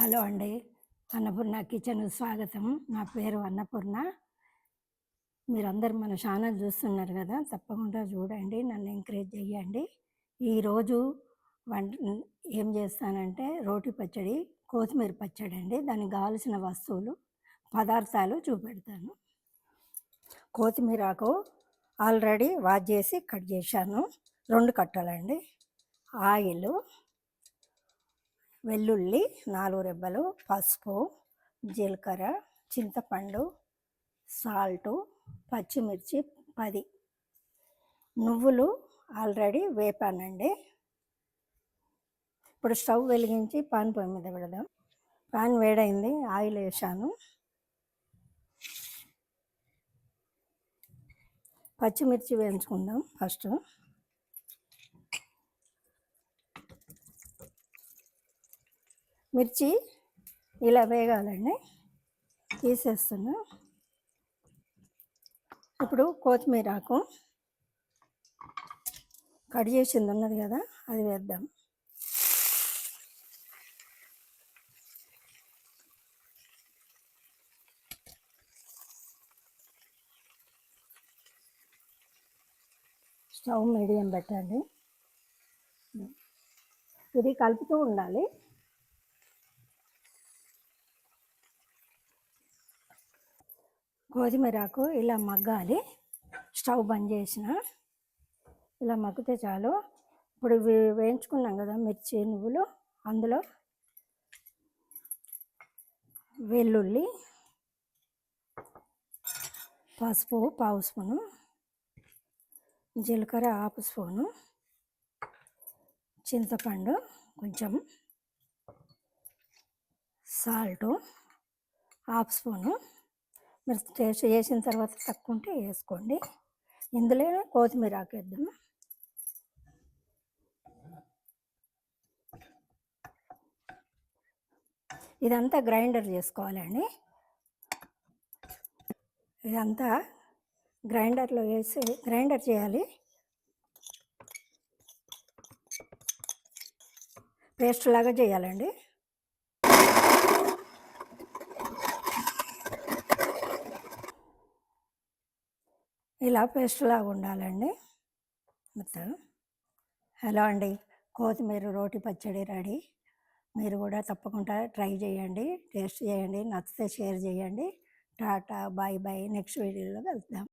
Hello అండి. Annapurna kitchen స్వాగతం. నా పేరు అన్నపూర్ణ. మీరందరూ మన ఛానల్ చూస్తున్నారు కదా తప్పకుండా చూడండి నన్ను ఎంకరేజ్ చేయండి ఈరోజు వంట ఏం చేస్తానంటే రోటి పచ్చడి కొత్తిమీర పచ్చడి అండి. దానికి కావాల్సిన వస్తువులు పదార్థాలు చూపెడతాను. కొత్తిమీరకు ఆల్రెడీ వాష్ చేసి కట్ చేశాను. రెండు కట్టలండి. ఆయిల్ వెల్లుల్లి నాలుగు రెబ్బలు పసుపు జీలకర్ర చింతపండు సాల్టు పచ్చిమిర్చి పది. నువ్వులు ఆల్రెడీ వేపానండి. ఇప్పుడు స్టవ్ వెలిగించి పాన్ పొయ్యి మీద పెడదాం. పాన్ వేడైంది ఆయిల్ వేసాను పచ్చిమిర్చి వేయించుకుందాం ఫస్ట్. మిర్చి ఇలా వేగాలండి. తీసేస్తున్నా. ఇప్పుడు కొత్తిమీర ఆకు కట్ చేసింది ఉన్నది కదా అది వేద్దాం. స్టవ్ మీడియం పెట్టండి. ఇది కలుపుతూ ఉండాలి. గోధుమరాకు ఇలా మగ్గాలి. స్టవ్ బంద్ చేసిన. ఇలా మగ్గితే చాలు. ఇప్పుడు వేయించుకున్నాం కదా మిర్చి నువ్వులు అందులో వెల్లుల్లి పసుపు పావు స్పూను జీలకర్ర హాఫ్ స్పూను చింతపండు కొంచెం సాల్టు హాఫ్ స్పూను మీరు టేస్ట్ చేసిన తర్వాత తక్కువ ఉంటే వేసుకోండి. ఇందులోనే కొత్తిమీర ఆకేద్దాము ఇదంతా గ్రైండర్ చేసుకోవాలండి ఇదంతా గ్రైండర్లో వేసి గ్రైండర్ చేయాలి. పేస్ట్ లాగా చేయాలండి. ఇలా పేస్ట్ లాగా ఉండాలండి. మొత్తం. హలో అండి. కొత్తిమీర రోటి పచ్చడి రెడీ. మీరు కూడా తప్పకుండా ట్రై చేయండి. టేస్ట్ చేయండి. నచ్చితే షేర్ చేయండి. టాటా బాయ్ బాయ్ నెక్స్ట్ వీడియోలో వెళ్తాం